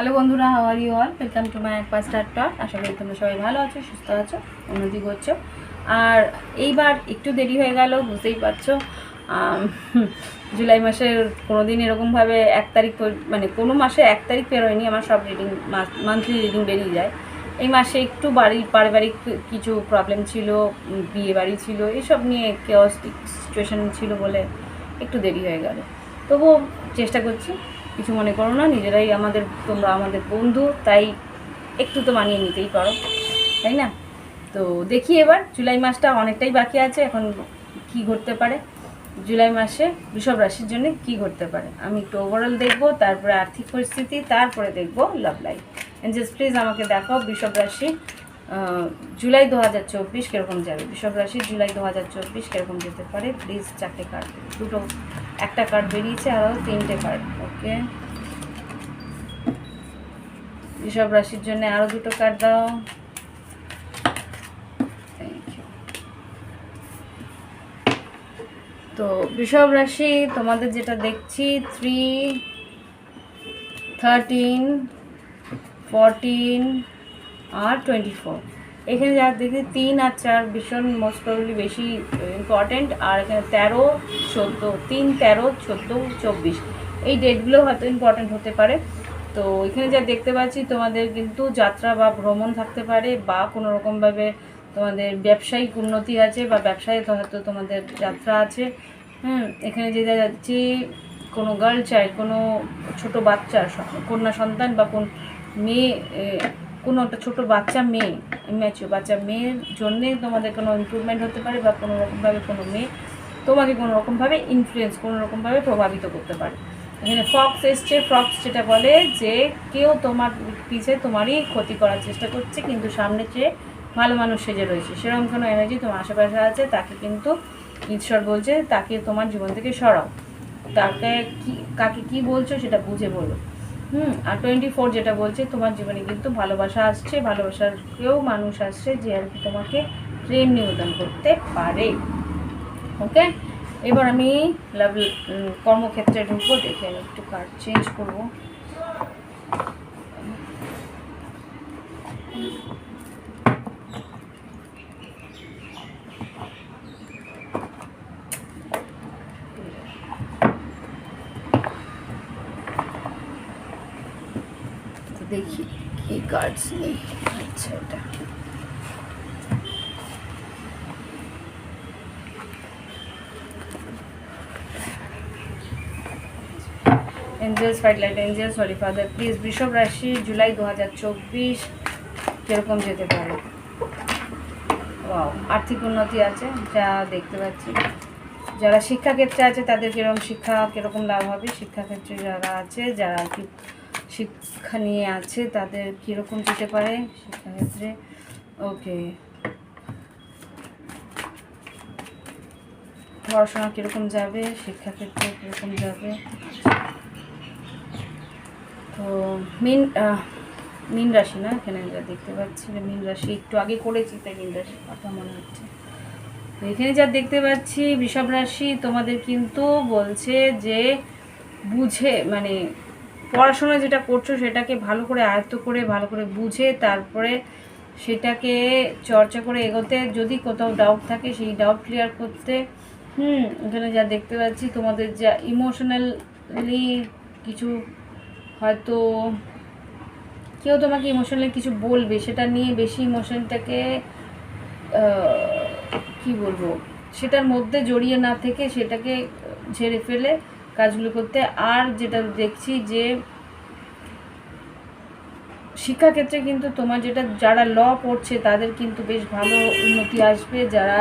Hello বন্ধুরা how are you all welcome to মাই একবার star talk আশা করি তোমরা সবাই ভালো আছো, সুস্থ আছো, উন্নতি করছ। আর এইবার একটু দেরি হয়ে গেল, বুঝতেই পারছ। জুলাই মাসের কোনো দিন এরকমভাবে এক তারিখ মানে কোনো মাসে এক তারিখ বেরোয়নি আমার সব রিডিং মান্থলি রিডিং বেরিয়ে যায়। এই মাসে একটু বাড়ির পারিবারিক কিছু প্রবলেম ছিল বিয়ে বাড়ি ছিল, এসব নিয়ে কেওস সিচুয়েশন ছিল বলে একটু দেরি হয়ে গেল। তবুও চেষ্টা করছি কিছু মনে করো না, নিজেরাই আমাদের, তোমরা আমাদের বন্ধু, তাই একটু তো মানিয়ে নিতেই পারো, তাই না? তো দেখি এবার, জুলাই মাসটা অনেকটাই বাকি আছে, এখন কি ঘটতে পারে? জুলাই মাসে বৃষভ রাশির জন্য কি ঘটতে পারে? আমি একটু ওভারঅল দেখব, তারপরে আর্থিক পরিস্থিতি, তারপরে দেখব লাভ লাইফ এঞ্জেলস প্লিজ আমাকে দেখাও বৃষভ রাশি জুলাই দু হাজার চব্বিশ কীরকম যাবে? বৃষভ রাশি জুলাই দু হাজার চব্বিশ কীরকম যেতে পারে? প্লিজ চারটে কার্ড দুটো একটা কার্ড বেরিয়েছে আরও তিনটে কার্ড ওকে বৃষভ রাশির জন্য আরও দুটো কার্ড দাও। তো বৃষভ রাশি, তোমাদের যেটা দেখছি থ্রি থার্টিন ফোরটিন আর টোয়েন্টি ফোর এখানে যা দেখি তিন আর চার ভীষণ মোস্ট প্রবলি বেশি ইম্পর্টেন্ট আর এখানে তেরো, চোদ্দ, তিন, তেরো, চোদ্দ, চব্বিশ। এই ডেটগুলো হয়তো ইম্পর্টেন্ট হতে পারে। তো এখানে যা দেখতে পাচ্ছি, তোমাদের কিন্তু যাত্রা বা ভ্রমণ থাকতে পারে, বা কোনো রকমভাবে তোমাদের ব্যবসায়িক উন্নতি আছে, বা ব্যবসায় হয়তো তোমাদের যাত্রা আছে। হুম, এখানে যে যাচ্ছি, কোনো গার্ল চাইল্ড কোনো ছোট বাচ্চা কন্যা সন্তান বা কোন মেয়ে কোনো একটা ছোটো বাচ্চা মেয়ে ম্যাচিও বাচ্চা মেয়ের জন্যে তোমাদের কোনো ইমপ্রুভমেন্ট হতে পারে বা কোনো রকমভাবে কোনো মেয়ে তোমাকে কোনো রকমভাবে ইনফ্লুয়েন্স কোনো রকমভাবে প্রভাবিত করতে পারে। এখানে ফক্স এসছে ফক্স যেটা বলে যে কেউ তোমার পিছে তোমারই ক্ষতি করার চেষ্টা করছে, কিন্তু সামনে চেয়ে ভালো মানুষ সেজে রয়েছে, সেরকম কোনো এনার্জি তোমার আশেপাশে আছে, তাকে কিন্তু ঈশ্বর বলছে তাকে তোমার জীবন থেকে সরাও। তাকে কি, কাকে কি বলছো সেটা বুঝে বলো। হুম, আর টোয়েন্টি ফোর যেটা বলছে, তোমার জীবনে কিন্তু ভালোবাসা আসছে ভালোবাসার কেউ মানুষ আসছে যে আর কি তোমাকে প্রেম নিবেদন করতে পারে। ওকে এবার আমি লাভ কর্মক্ষেত্রে ঢুকবো, দেখে আমি একটু কার্ড চেঞ্জ করব তো দেখি কি কার্ডস নেই আচ্ছা এটা এঞ্জেলস ফাইট লাইট এঞ্জেলস হরি ফাদার প্লিজ বৃষভ রাশি জুলাই দু হাজার চব্বিশ কীরকম যেতে পারে? আর্থিক উন্নতি আছে, যা দেখতে পাচ্ছি। যারা শিক্ষাক্ষেত্রে আছে, তাদের কীরকম শিক্ষা, কীরকম লাভ হবে? শিক্ষাক্ষেত্রে যারা আছে, যারা কি শিক্ষা নিয়ে আছে, তাদের কীরকম দিতে পারে শিক্ষাক্ষেত্রে ওকে। পড়াশোনা কীরকম যাবে, শিক্ষাক্ষেত্রে কীরকম যাবে? তো মিন মিন রাশি না? এখানে যা দেখতে পাচ্ছি মিন রাশি, একটু আগে করেছি তাই মিন রাশির কথা মনে হচ্ছে। তো এখানে যা দেখতে পাচ্ছি, বৃষভ রাশি তোমাদের কিন্তু বলছে যে বুঝে মানে পড়াশোনা যেটা করছ সেটাকে ভালো করে আয়ত্ত করে, ভালো করে বুঝে তারপরে সেটাকে চর্চা করে এগোতে, যদি কোথাও ডাউট থাকে সেই ডাউট ক্লিয়ার করতে, হুম, এখানে যা দেখতে পাচ্ছি তোমাদের যা ইমোশনালি কিছু হয়তো কেউ তোমাকে ইমোশনালি কিছু বলবে, সেটা নিয়ে বেশি ইমোশনটাকে কি বলব, সেটার মধ্যে জড়িয়ে না থেকে সেটাকে ঝেড়ে ফেলে কাজগুলো করতে। আর যেটা দেখছি যে শিক্ষাক্ষেত্রে কিন্তু তোমার যেটা, যারা ল পড়ছে তাদের কিন্তু বেশ ভালো উন্নতি আসবে। যারা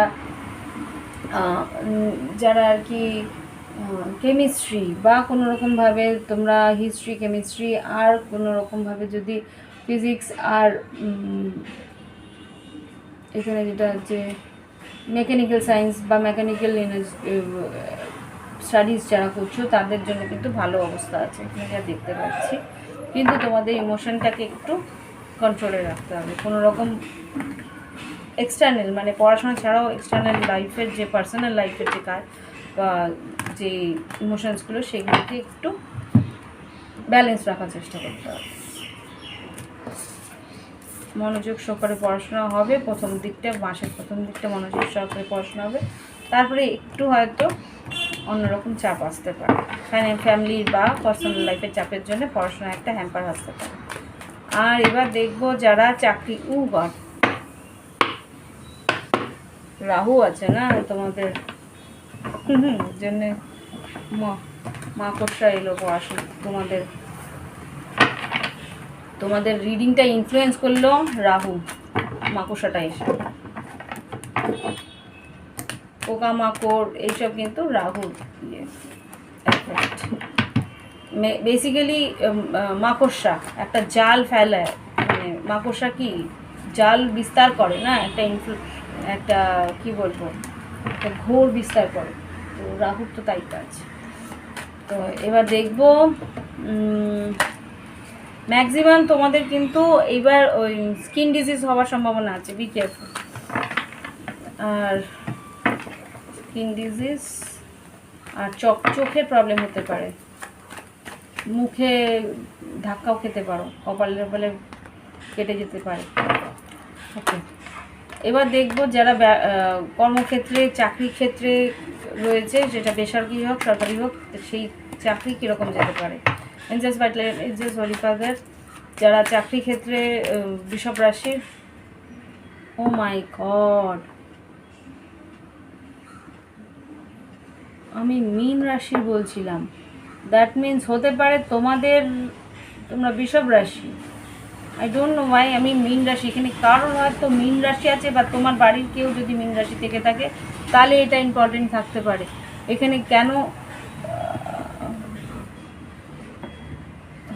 যারা আর কি কেমিস্ট্রি বা কোনো রকমভাবে তোমরা হিস্ট্রি কেমিস্ট্রি আর কোনো রকমভাবে যদি ফিজিক্স আর এখানে যেটা হচ্ছে মেকানিক্যাল সায়েন্স বা মেকানিক্যাল স্টাডিজ যারা করছ, তাদের জন্য কিন্তু ভালো অবস্থা আছে যা দেখতে পাচ্ছি। কিন্তু তোমাদের ইমোশনটাকে একটু কন্ট্রোলে রাখতে হবে। কোনো রকম এক্সটার্নাল মানে পড়াশোনা ছাড়াও এক্সটার্নাল লাইফের যে পার্সোনাল লাইফের যে কাজ বা যে ইমোশনসগুলো সেগুলোকে একটু ব্যালেন্স রাখার চেষ্টা করতে হবে। মনোযোগ সহকারে পড়াশোনা হবে, প্রথম দিকটা, মাসের প্রথম দিকটা মনোযোগ সহকারে পড়াশোনা হবে। তারপরে একটু হয়তো অন্যরকম চাপ আসতে পারে। ফ্যামিলির বা পার্সোনাল লাইফের চাপের জন্য পড়াশোনা একটা হ্যাম্পার আসতে পারে। আর এবার দেখব যারা চাকরি উ গড রাহু আছে না তোমাদের? জন্য মাকড়সা এলো পড়াশোনা তোমাদের? তোমাদের রিডিংটা ইনফ্লুয়েন্স করল রাহু, মাকড়সাটা এসে। পোকামাকড়, এইসব কিন্তু রাহু বেসিক্যালি মাকড়সা, একটা জাল ফেলায় মানে মাকড়সা কি? জাল বিস্তার করে না? একটা ইনফ্লু একটা, কি বলব? একটা ঘোর বিস্তার করে। তো রাহুর তো তাই কাজ। তো এবার দেখব ম্যাক্সিমাম তোমাদের কিন্তু এবার ওই স্কিন ডিজিজ হওয়ার সম্ভাবনা আছে। বি কেয়ারফুল আর স্কিন ডিজিজ আর চোখ চোখের প্রবলেম হতে পারে। মুখে ধাক্কাও খেতে পারো, কপালে কপালে কেটে যেতে পারে। ওকে এবার দেখব যারা কর্মক্ষেত্রে, চাকরি ক্ষেত্রে রয়েছে, যেটা বেসরকারি হোক, সরকারি হোক, সেই চাকরি কীরকম যেতে পারে? এনজাস বাটলার এনজাস হলিফাদার যারা চাকরি ক্ষেত্রে বৃষভ রাশির ও মাই গড আমি মীন রাশি বলছিলাম। দ্যাট মিন্স হতে পারে তোমাদের, তোমরা বৃষভ রাশি। আই ডোন্ট নো ওয়াই আমি মীন রাশি। এখানে কারোর হয়তো মীন রাশি আছে বা তোমার বাড়ির কেউ যদি মীন রাশি থেকে থাকে, তাহলে এটা ইম্পর্টেন্ট থাকতে পারে। এখানে কেন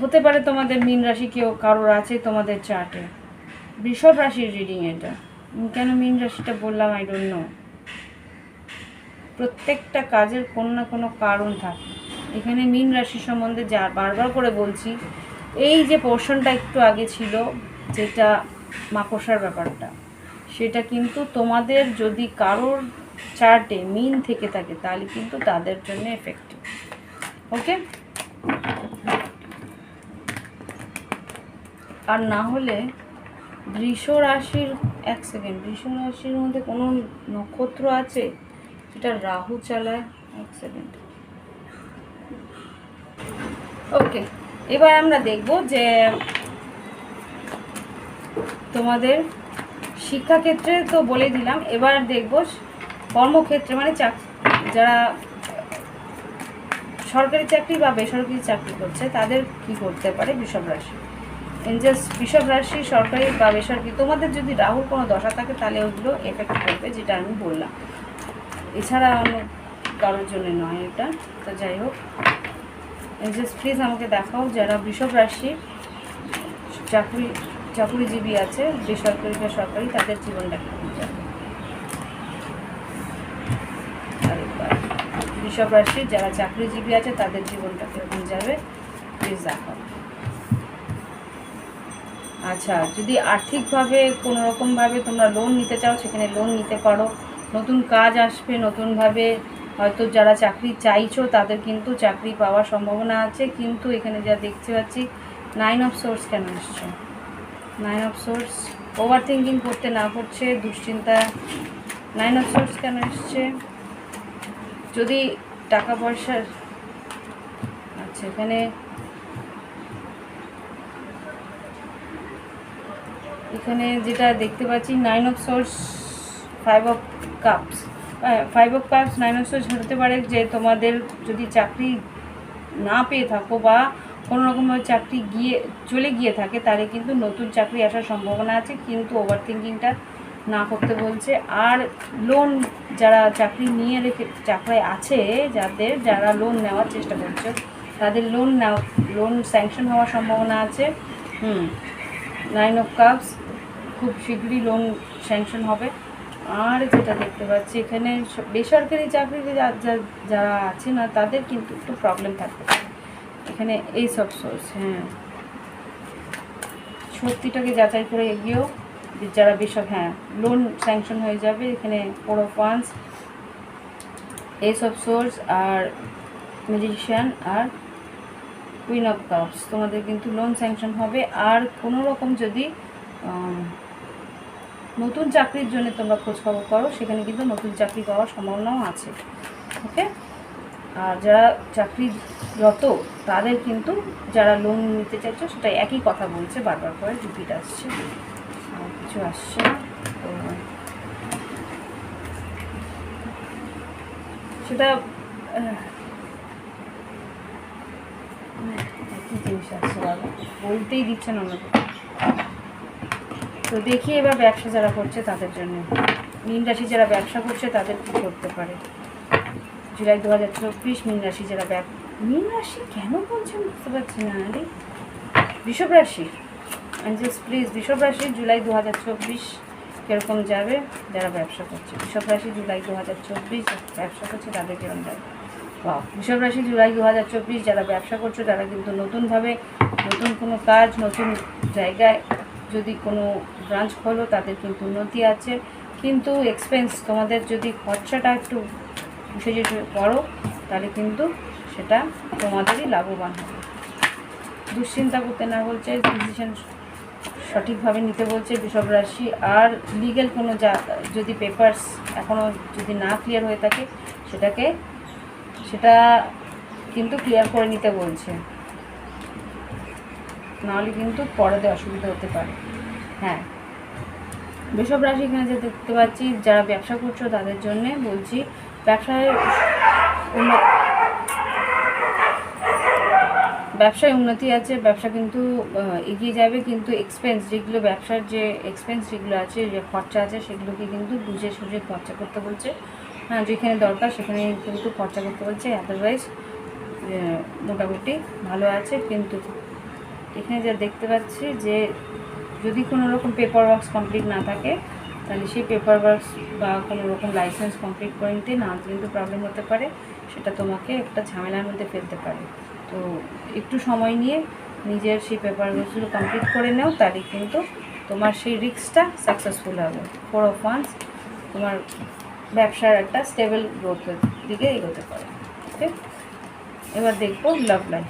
হতে পারে তোমাদের মীন রাশি কেউ, কারোর আছে তোমাদের চার্টে বৃষভ রাশির রিডিং এটা। কেন মীন রাশিটা বললাম? আই ডোন্ট নো প্রত্যেকটা কাজের কোনো না কোনো কারণ থাকে। এখানে মীন রাশি সম্বন্ধে যা বারবার করে বলছি, এই যে পোর্শনটা একটু আগে ছিল, যেটা মাকড়সার ব্যাপারটা, সেটা কিন্তু তোমাদের যদি কারোর চার্টে মিন থেকে থাকে, তাহলে কিন্তু তাদের জন্য এফেক্টিভ ওকে আর না হলে বৃষ রাশির, এক সেকেন্ড বৃষ রাশির মধ্যে কোনো নক্ষত্র আছে? যেটা রাহু চালায়। এক সেকেন্ড ওকে এবার আমরা দেখব যে তোমাদের শিক্ষাক্ষেত্রে তো বলে দিলাম, এবার দেখব কর্মক্ষেত্রে মানে চাক- যারা সরকারি চাকরি বা বেসরকারি চাকরি করছে, তাদের কি করতে পারে বৃষভ রাশি? জাস্ট বৃষভ রাশি, সরকারি বা বেসরকারি, তোমাদের যদি রাহুর কোনো দশা থাকে, তাহলে ওগুলো এফেক্ট করবে, যেটা আমি বললাম। এছাড়া অন্য কারোর জন্য নয় এটা। তো যাই হোক জাস্ট প্লিজ আমাকে দেখাও যারা বৃষভ রাশি, চাকরি, চাকুরিজীবী আছে, বেসরকারি বা সরকারি, তাদের জীবনটা কেমন যাবে বৃষভ যারা চাকরিজীবী আছে, তাদের জীবনটা কীরকম যাবে প্লিজ দেখাও। আচ্ছা যদি আর্থিকভাবে কোনোরকমভাবে তোমরা লোন নিতে চাও, সেখানে লোন নিতে পারো। নতুন কাজ আসবে, নতুনভাবে হয়তো যারা চাকরি চাইছো তাদের কিন্তু চাকরি পাওয়ার সম্ভাবনা আছে, কিন্তু এখানে যা দেখতে পাচ্ছি নাইন অফ সোর্স কেন আসছে nine of swords over thinking করতে না করছে, দুশ্চিন্তা। নাইন অফ সোর্স কেন এসছে? যদি টাকা পয়সার আচ্ছা এখানে এখানে যেটা দেখতে পাচ্ছি nine of swords five of cups five of cups nine of হতে পারে যে তোমাদের যদি চাকরি না পেয়ে থাকো বা কোনো রকমভাবে চাকরি গিয়ে চলে গিয়ে থাকে, তাহলে কিন্তু নতুন চাকরি আসার সম্ভাবনা আছে, কিন্তু ওভার থিঙ্কিংটা না করতে বলছে। আর লোন যারা চাকরি নিয়ে রেখে চাকরি আছে যাদের, যারা লোন নেওয়ার চেষ্টা করছে, তাদের লোন নেওয়া লোন স্যাংশন হওয়ার সম্ভাবনা আছে। হুম নাইন অফ কাপস খুব শীঘ্রই লোন স্যাংশন হবে। আর যেটা দেখতে পাচ্ছি, এখানে বেসরকারি চাকরিতে যারা আছে না তাদের কিন্তু একটু প্রবলেম থাকতে পারে। এখানে এই সব সোর্স হ্যাঁ। সত্যিটাকে যাচাই করে এগিয়েও যারা বেসর হ্যাঁ লোন স্যাংশন হয়ে যাবে, এখানে অফ ওয়ান্স এইসব সোর্স আর মিউজিশিয়ান আর কুইন অফ কাপস তোমাদের কিন্তু লোন স্যাংশন হবে। আর কোনো রকম যদি নতুন চাকরির জন্য তোমরা খোঁজখবর করো সেখানে কিন্তু নতুন চাকরি পাওয়ার সম্ভাবনাও আছে ওকে? আর যারা চাকরিরত তাদের কিন্তু যারা লোন নিতে চাইছো সেটা একই কথা বলছে বারবার করে রিপিট আসছে। আর কিছু আসছে তো সেটা আহ, একই জিনিস আসছে বাবা বলতেই দিচ্ছে না আমাকে তো দেখি এবার ব্যবসা যারা করছে তাদের জন্য। মীন রাশি যারা ব্যবসা করছে তাদের কী করতে পারে? জুলাই দু হাজার চব্বিশ মীন রাশি যারা ব্যব মীন রাশি কেন বলছেন বুঝতে পারছি না আরে বৃষভ রাশি। অ্যাঞ্জেলস প্লিজ বৃষভ রাশি জুলাই দু হাজার চব্বিশ কীরকম যাবে যারা ব্যবসা করছে? বৃষভ রাশি জুলাই দু হাজার চব্বিশ ব্যবসা করছে তাদের কীরকম যাবে? বাহ বৃষভ রাশি জুলাই দু হাজার চব্বিশ যারা ব্যবসা করছে তারা কিন্তু নতুনভাবে নতুন কোনো কাজ, নতুন জায়গায় যদি কোনো ব্রাঞ্চ খোলো, তাদের কিন্তু উন্নতি আছে। কিন্তু এক্সপেন্স তোমাদের যদি খরচাটা একটু বুঝে যদি করো তাহলে কিন্তু সেটা তোমাদেরই লাভবান হবে। দুশ্চিন্তা করতে না বলছে ডিসিশন সঠিকভাবে নিতে বলছে বৃষভ রাশি। আর লিগেল কোনো যা, যদি পেপার্স এখনও যদি না ক্লিয়ার হয়ে থাকে, সেটাকে, সেটা কিন্তু ক্লিয়ার করে নিতে বলছে। নাহলে কিন্তু পরে অসুবিধা হতে পারে। হ্যাঁ। বৃষভ রাশি এখানে যে দেখতে পাচ্ছি, যারা ব্যবসা করছ তাদের জন্যে বলছি, ব্যবসায় ব্যবসায় উন্নতি আছে, ব্যবসা কিন্তু এগিয়ে যাবে, কিন্তু এক্সপেন্স যেগুলো, ব্যবসার যে এক্সপেন্স যেগুলো আছে, যে খরচা আছে, সেগুলোকে কিন্তু বুঝে সুঝে খরচা করতে বলছে। হ্যাঁ যেখানে দরকার সেখানে কিন্তু খরচা করতে বলছে আদারওয়াইজ মোটামুটি ভালো আছে, কিন্তু এখানে যা দেখতে পাচ্ছি যে যদি কোনো রকম পেপার ওয়ার্কস কমপ্লিট না থাকে, তাহলে সেই পেপার ওয়ার্কস বা কোনো রকম লাইসেন্স কমপ্লিট করে নিতে না কিন্তু প্রবলেম হতে পারে। সেটা তোমাকে একটা ঝামেলার মধ্যে ফেলতে পারে। তো একটু সময় নিয়ে নিজের সেই পেপার ওয়ার্কসগুলো কমপ্লিট করে নাও, তাহলে কিন্তু তোমার সেই রিস্কটা সাকসেসফুল হবে। ফোর অফ ওয়ান্স তোমার ব্যবসার একটা স্টেবল গ্রোথের দিকে এগোতে পারে। ওকে এবার দেখব লাভ লাইফ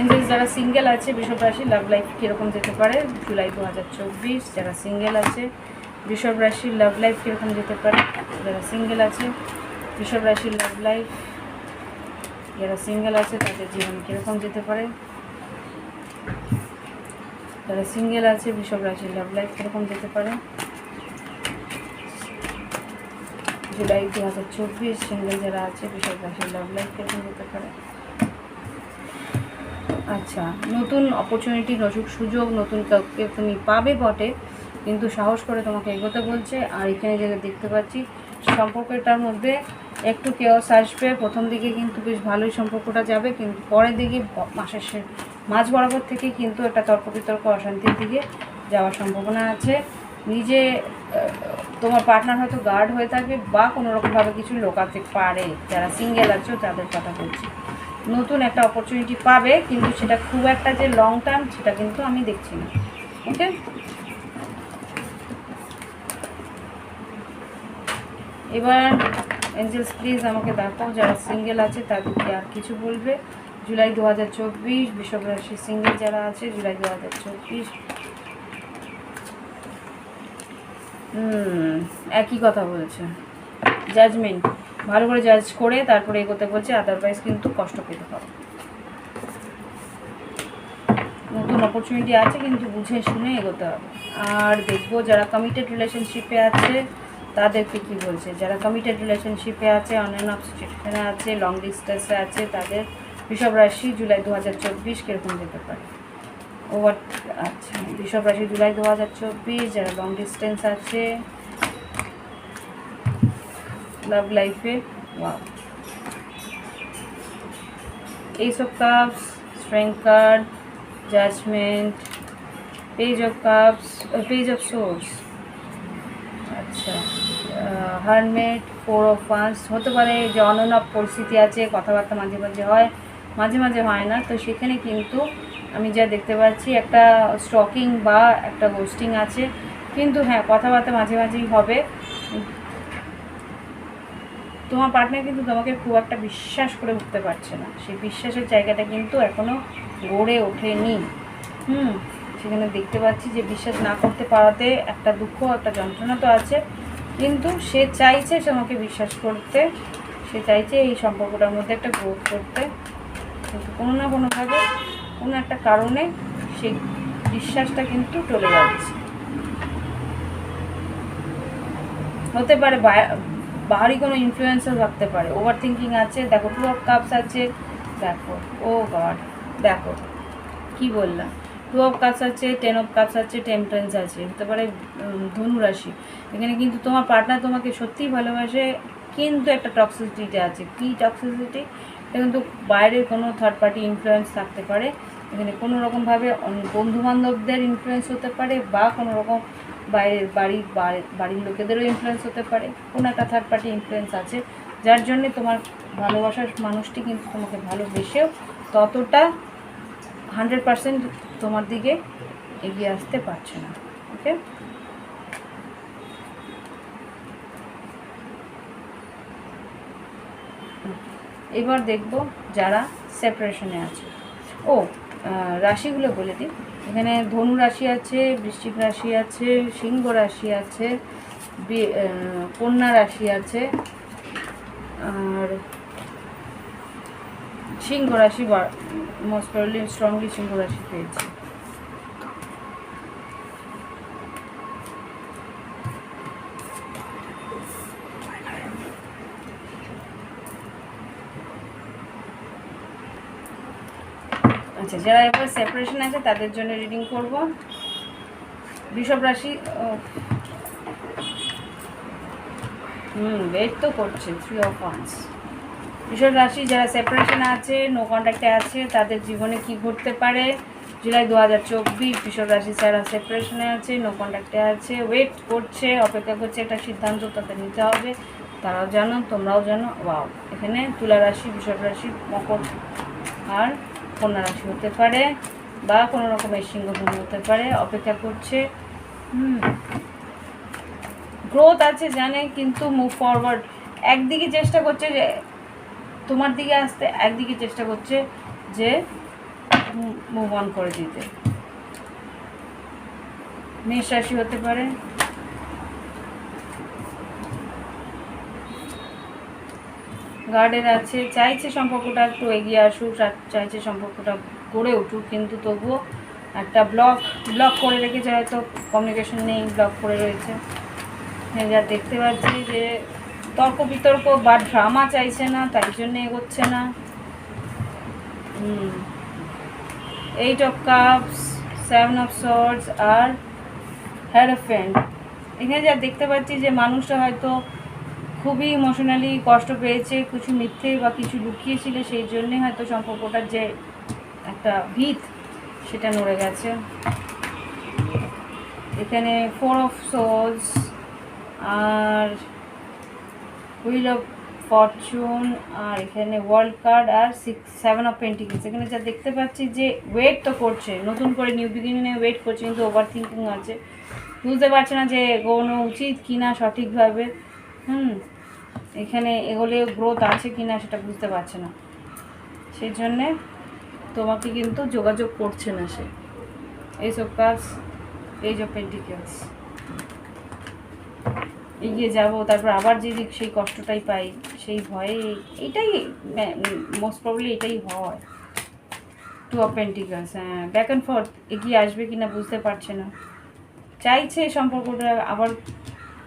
এঞ্জেলস যারা সিঙ্গেল আছে বৃষভ রাশি লাভ লাইফ কীরকম যেতে পারে? জুলাই দু হাজার চব্বিশ, যারা সিঙ্গেল আছে বৃষভ রাশির লাভ লাইফ কীরকম যেতে পারে? যারা সিঙ্গেল আছে বৃষভ রাশির লাভ লাইফ যারা সিঙ্গেল আছে, তাদের জীবন কীরকম যেতে পারে? যারা সিঙ্গেল আছে বৃষভ রাশির লাভ লাইফ কীরকম যেতে পারে? জুলাই দু হাজার চব্বিশ সিঙ্গেল যারা আছে বৃষভ রাশির লাভ লাইফ কীরকম যেতে পারে? আচ্ছা নতুন অপরচুনিটি নতুন সুযোগ, নতুন কাউকে তুমি পাবে বটে, কিন্তু সাহস করে তোমাকে এগোতে বলছে, আর এখানে যেটা দেখতে পাচ্ছি, সম্পর্কটার মধ্যে একটু কেওস আসবে। প্রথম দিকে কিন্তু বেশ ভালোই সম্পর্কটা যাবে, কিন্তু পরের দিকে মাসের শে- মাঝ বরাবর থেকে কিন্তু একটা তর্ক বিতর্ক অশান্তির দিকে যাওয়ার সম্ভাবনা আছে। নিজে তোমার পার্টনার হয়তো গার্ড হয়ে থাকবে, বা কোনো রকমভাবে কিছু লোকাতে পারে, যারা সিঙ্গেল আছো, তাদের কথা বলছি। নতুন একটা অপরচুনিটি পাবে, কিন্তু সেটা খুব একটা যে লং টার্ম সেটা কিন্তু আমি দেখছি না। ওকে এবার এঞ্জেলস প্লিজ আমাকে দেখাও যারা সিঙ্গেল আছে তাদেরকে আর কিছু বলবে। জুলাই দু হাজার চব্বিশ, বৃষভ রাশি সিঙ্গেল যারা আছে, জুলাই দু হাজার চব্বিশ একই কথা বলছে। জাজমেন্ট ভালো করে জাজ করে তারপরে এগোতে বলছে আদারওয়াইজ কিন্তু কষ্ট পেতে পারো নতুন অপরচুনিটি আছে কিন্তু বুঝে শুনে এগোতে হবে। আর দেখব যারা কমিটেড রিলেশনশিপে আছে, তাদেরকে কি বলছে? যারা কমিটেড রিলেশনশিপে আছে অনলাইন অফ সিচুয়েশনে আছে লং ডিস্টেন্সে আছে, তাদের বৃষভ রাশি জুলাই দু হাজার চব্বিশ কীরকম যেতে পারে? ওভার আচ্ছা বৃষভ রাশি জুলাই দু হাজার চব্বিশ, যারা লং ডিস্টেন্স আছে লাভ লাইফে wow ace of cups strength card judgement page of cups page of swords আচ্ছা হারমেট ফোর অফ ওয়ান্স হতে পারে যে অনন্য পরিস্থিতি আছে, কথাবার্তা মাঝে মাঝে হয়, মাঝে মাঝে হয় না। তো সেখানে কিন্তু আমি যা দেখতে পাচ্ছি, একটা স্টকিং বা একটা গোস্টিং আছে। কিন্তু হ্যাঁ কথাবার্তা মাঝে মাঝেই হবে। তোমার পার্টনার কিন্তু তোমাকে খুব একটা বিশ্বাস করে উঠতে পারছে না। সেই বিশ্বাসের জায়গাটা কিন্তু এখনও গড়ে ওঠেনি। হুম, সেখানে দেখতে পাচ্ছি যে বিশ্বাস না করতে পারাতে একটা দুঃখ, একটা যন্ত্রণা তো আছে। কিন্তু সে চাইছে সে আমাকে বিশ্বাস করতে। সে চাইছে এই সম্পর্কটার মধ্যে একটা গ্রোথ করতে। কিন্তু কোনো না কোনোভাবে, কোনো একটা কারণে সেই বিশ্বাসটা কিন্তু চলে যাচ্ছে। হতে পারে বাহারি কোনো ইনফ্লুয়েন্সও থাকতে পারে। ওভার থিঙ্কিং আছে দেখো টু অফ কাপস আছে দেখো ও গড দেখো কি বললাম? টু অফ কাপস আছে টেন অফ কাপস আছে টেম্পারেন্স আছে হতে পারে উম, ধনু রাশি। এখানে কিন্তু তোমার পার্টনার তোমাকে সত্যিই ভালোবাসে কিন্তু একটা টক্সিসিটি আছে। কী টক্সিসিটি এটা কিন্তু বাইরের কোনো থার্ড পার্টি ইনফ্লুয়েন্স থাকতে পারে। এখানে কোনো রকমভাবে বন্ধু বান্ধবদের ইনফ্লুয়েন্স হতে পারে বা কোনো রকম বাইরের বাড়ির বাড়ি- বাড়ির লোকেদেরও ইনফ্লুয়েন্স হতে পারে। কোনো একটা থার্ড পার্টি ইনফ্লুয়েন্স আছে। যার জন্যে তোমার ভালোবাসার মানুষটি কিন্তু তোমাকে ভালোবেসেও ততটা হান্ড্রেড পার্সেন্ট তোমার দিকে এগিয়ে আসতে পারছে না। ওকে এবার দেখব যারা সেপারেশনে আছে। ও রাশিগুলো বলে দিই। এখানে ধনু রাশি আছে, বৃশ্চিক রাশি আছে, সিংহ রাশি আছে কন্যা রাশি আছে, আর সিংহ রাশি মোস্ট প্রবলি স্ট্রংলি সিংহ রাশি পেয়েছি। আচ্ছা যারা এবার সেপারেশন আছে, তাদের জন্য রিডিং করব। বৃষভ রাশি হুম ওয়েট তো করছে থ্রি অফ ওয়ান্স বৃষভ রাশি, যারা সেপারেশন আছে নো কন্ট্যাক্টে আছে, তাদের জীবনে কি ঘটতে পারে? জুলাই দু হাজার চব্বিশ, বৃষভ রাশি যারা সেপারেশনে আছে নো কন্ট্যাক্টে আছে ওয়েট করছে, অপেক্ষা করছে, একটা সিদ্ধান্ত তাদের নিতে হবে। তারাও জানো, তোমরাও জানো ওয়াও এখানে তুলা রাশি, বৃষভ রাশি, মকর। আর কন্যা রাশি হতে পারে বা কোনো রকমের সিংহধন হতে পারে, অপেক্ষা করছে। গ্রোথ আছে জানে, কিন্তু মুভ ফরওয়ার্ড একদিকে চেষ্টা করছে যে, তোমার দিকে আসতে, একদিকে চেষ্টা করছে যে মুভ অন করে দিতে। মেষ রাশি হতে পারে। গার্ডেন আছে, চাইছে সম্পর্কটা একটু এগিয়ে আসুক চাইছে সম্পর্কটা গড়ে উঠুক, কিন্তু তবুও একটা ব্লক ব্লক করে রেখেছে হয়তো কমিউনিকেশন নেই ব্লক করে রয়েছে। যা দেখতে পাচ্ছি যে তর্ক বিতর্ক বা ড্রামা চাইছে না, তাই জন্য এগোচ্ছে না। Eight of cups seven of swords R hierophant এখানে যা দেখতে পাচ্ছি যে মানুষটা হয়তো খুবই ইমোশনালি কষ্ট পেয়েছে, কিছু মিথ্যে বা কিছু লুকিয়েছিল, সেই জন্যে হয়তো সম্পর্কটার যে একটা ভিত, সেটা নড়ে গেছে। এখানে ফোর অফ সোলস আর হুইল অফ ফরচুন আর এখানে ওয়ার্ল্ড কার্ড আর সিক্স সেভেন অফ পেন্টিংস এখানে যা দেখতে পাচ্ছি যে ওয়েট তো করছে, নতুন করে নিউ বিগিনিংয়ে ওয়েট করছে, কিন্তু ওভার থিঙ্কিং আছে। বুঝতে পারছে না যে এগোনো উচিত কি না সঠিকভাবে। হুম, এখানে এগোলে গ্রোথ আছে কি না সেটা বুঝতে পারছে না। সেই জন্যে তোমাকে কিন্তু যোগাযোগ করছে না সে। এইসব কাজ এই অফ পেন্টিকেলস এগিয়ে যাব, তারপর আবার যদি সেই কষ্টটাই পাই, সেই ভয়ে এইটাই মোস্ট প্রবলি এটাই হয়। টু অফ পেন্টিকালস হ্যাঁ ব্যাক অ্যান্ড ফর্থ এগিয়ে আসবে কি না বুঝতে পারছে না। চাইছে সম্পর্কটা আবার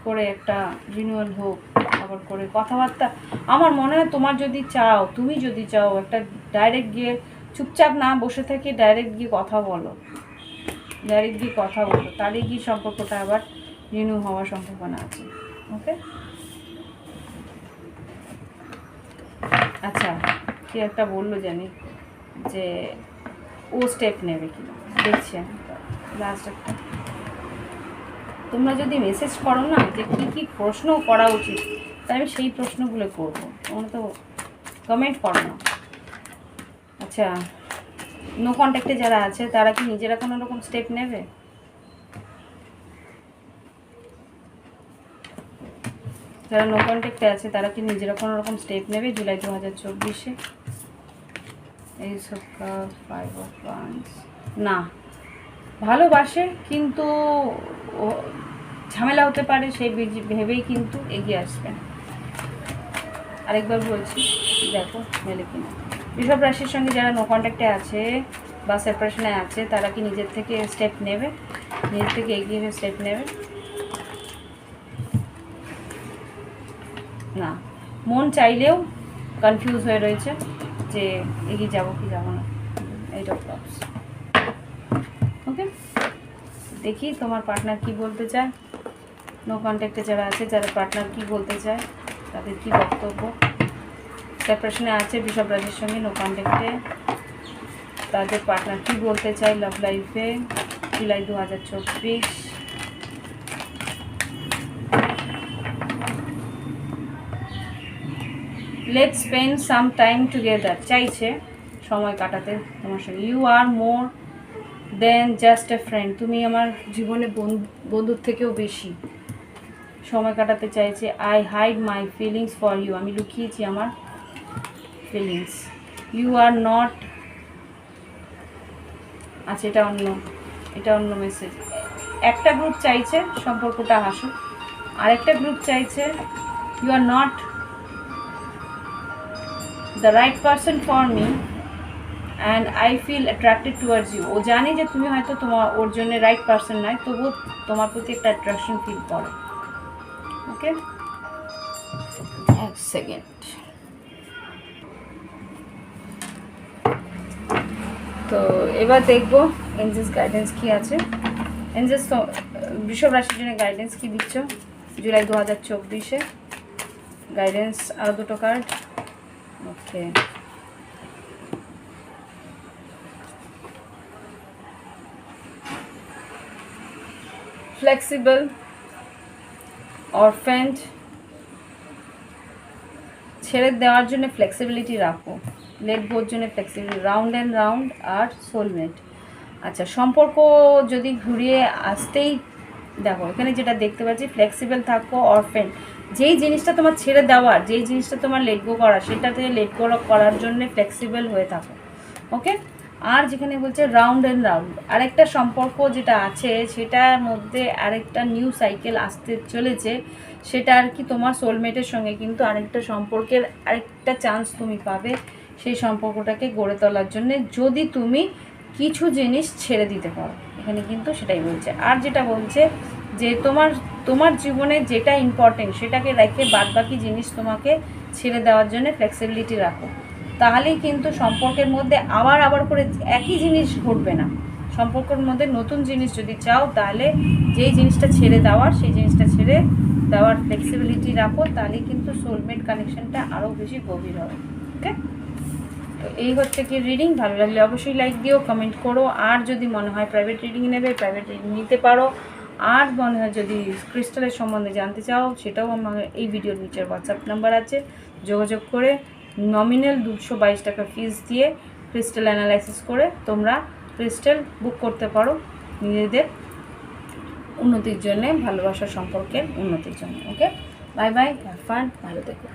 করে একটা রিনিউয়াল হোক, আবার করে কথাবার্তা। আমার মনে হয় তোমার যদি চাও, তুমি যদি চাও, একটা ডাইরেক্ট গিয়ে চুপচাপ না বসে থেকে ডাইরেক্ট গিয়ে কথা বলো। ডাইরেক্ট গিয়ে কথা বলো। তাহলে গিয়ে সম্পর্কটা আবার রিনিউ হওয়ার সম্ভাবনা আছে। ওকে আচ্ছা কি একটা বলল জানি, যে ও স্টেপ নেবে কি দেখছি আমি। লাস্ট একটা। তোমরা যদি মেসেজ করো না যে কী কী প্রশ্ন করা উচিত, তাহলে আমি সেই প্রশ্নগুলো করব। তোমরা তো কমেন্ট করো না। আচ্ছা নো কন্ট্যাক্টে যারা আছে, তারা কি নিজেরা কোনো রকম স্টেপ নেবে? যারা নো কন্ট্যাক্টে আছে, তারা কি নিজেরা কোনো রকম স্টেপ নেবে জুলাই দু হাজার চব্বিশে? এই এইসব ফাইভ অফ না। ভালোবাসে, কিন্তু ঝামেলা হতে পারে সেই ভেবেই কিন্তু এগিয়ে আসবে আরেকবার বলছি, দেখো, মেলে কিনা। ঋষভ রাশির সঙ্গে যারা নো কন্ট্যাক্টে আছে বা সেপারেশনে আছে, তারা কি নিজের থেকে স্টেপ নেবে? নিজের থেকে এগিয়ে স্টেপ নেবে? না। মন চাইলেও কনফিউজ হয়ে রয়েছে যে এগিয়ে যাব কি যাব না। এইট ওকে দেখি তোমার পার্টনার কি বলতে চায়। নো কন্ট্যাক্টে যারা আছে, যারা পার্টনার কি বলতে চায়, তাদের কি বক্তব্য? সেপারেশনে আছে বিশপ রাজের সঙ্গে নো কন্ট্যাক্টে তাদের পার্টনার কি বলতে চায়? লাভ লাইফে জুলাই দু হাজার চব্বিশ। Let spend some time together চাইছে সময় কাটাতে তোমার সঙ্গে। You are more than just a friend তুমি আমার জীবনে বন্ধু- বন্ধুর থেকেও বেশি সময় কাটাতে চাইছে। I hide my feelings for you আমি লুকিয়েছি আমার ফিলিংস ইউ আর নট আচ্ছা এটা অন্য এটা অন্য মেসেজ একটা গ্রুপ চাইছে, সম্পর্কটা হাসুক। আরেকটা গ্রুপ চাইছে you are not the right person for me and I feel attracted towards you ও জানে যে তুমি হয়তো তোমার, ওর জন্য রাইট পারসন নয়, তবুও তোমার প্রতি একটা অ্যাট্রাকশন ফিল করে। ওকে এক সেকেন্ড তো এবার দেখব এনজেস গাইডেন্স কি আছে। এনজেস বৃষভ রাশির জন্য গাইডেন্স কি দিচ্ছ? জুলাই দু হাজার চব্বিশে। গাইডেন্স আরও দুটো কার্ড ওকে ফ্লেক্সিবল অরফেন্ড ছেড়ে দেওয়ার জন্য ফ্লেক্সিবিলিটি রাখো। লেট গোর জন্য ফ্লেক্সিবিলিটি রাউন্ড অ্যান্ড রাউন্ড আর সোলমেট আচ্ছা সম্পর্ক যদি ঘুরিয়ে আসতেই দেখো, এখানে যেটা দেখতে পাচ্ছি ফ্লেক্সিবল থাকো অরফেন যেই জিনিসটা তোমার ছেড়ে দেওয়ার, যেই জিনিসটা তোমার লেট গো করা সেটা থেকে লেট গো করার জন্য ফ্লেক্সিবল হয়ে থাকো। ওকে আর যেখানে বলছে রাউন্ড অ্যান্ড রাউন্ড আরেকটা সম্পর্ক যেটা আছে, সেটার মধ্যে আরেকটা নিউ সাইকেল আসতে চলেছে। সেটা আর কি তোমার সোলমেটের সঙ্গে কিন্তু আরেকটা সম্পর্কের আরেকটা চান্স তুমি পাবে সেই সম্পর্কটাকে গড়ে তোলার জন্য। যদি তুমি কিছু জিনিস ছেড়ে দিতে পারো, এখানে কিন্তু সেটাই বলছে। আর যেটা বলছে যে তোমার তোমার জীবনে যেটা ইম্পর্টেন্ট সেটাকে রেখে বাদবাকি জিনিস তোমাকে ছেড়ে দেওয়ার জন্য ফ্লেক্সিবিলিটি রাখো। তাহলেই কিন্তু সম্পর্কের মধ্যে আবার আবার করে একই জিনিস ঘটবে না। সম্পর্কের মধ্যে নতুন জিনিস যদি চাও, তাহলে যেই জিনিসটা ছেড়ে দেওয়ার, সেই জিনিসটা ছেড়ে দেওয়ার ফ্লেক্সিবিলিটি রাখো তাহলে কিন্তু সোলমেট কানেকশনটা আরও বেশি গভীর হবে। ওকে তো এই হচ্ছে কি রিডিং ভালো লাগলে অবশ্যই লাইক দিও কমেন্ট করো। আর যদি মনে হয় প্রাইভেট রিডিং নেবে প্রাইভেট রিডিং নিতে পারো। আর মনে হয় যদি ক্রিস্টালের সম্বন্ধে জানতে চাও, সেটাও আমার এই ভিডিওর নিচের হোয়াটসঅ্যাপ নাম্বার আছে। যোগাযোগ করে নমিনাল দুশো বাইশ টাকা ফিস দিয়ে ক্রিস্টাল অ্যানালাইসিস করে তোমরা ক্রিস্টাল বুক করতে পারো নিজেদের উন্নতির জন্যে ভালোবাসা সম্পর্কের উন্নতির জন্য ওকে বাই বাই ফান ভালো থেকো।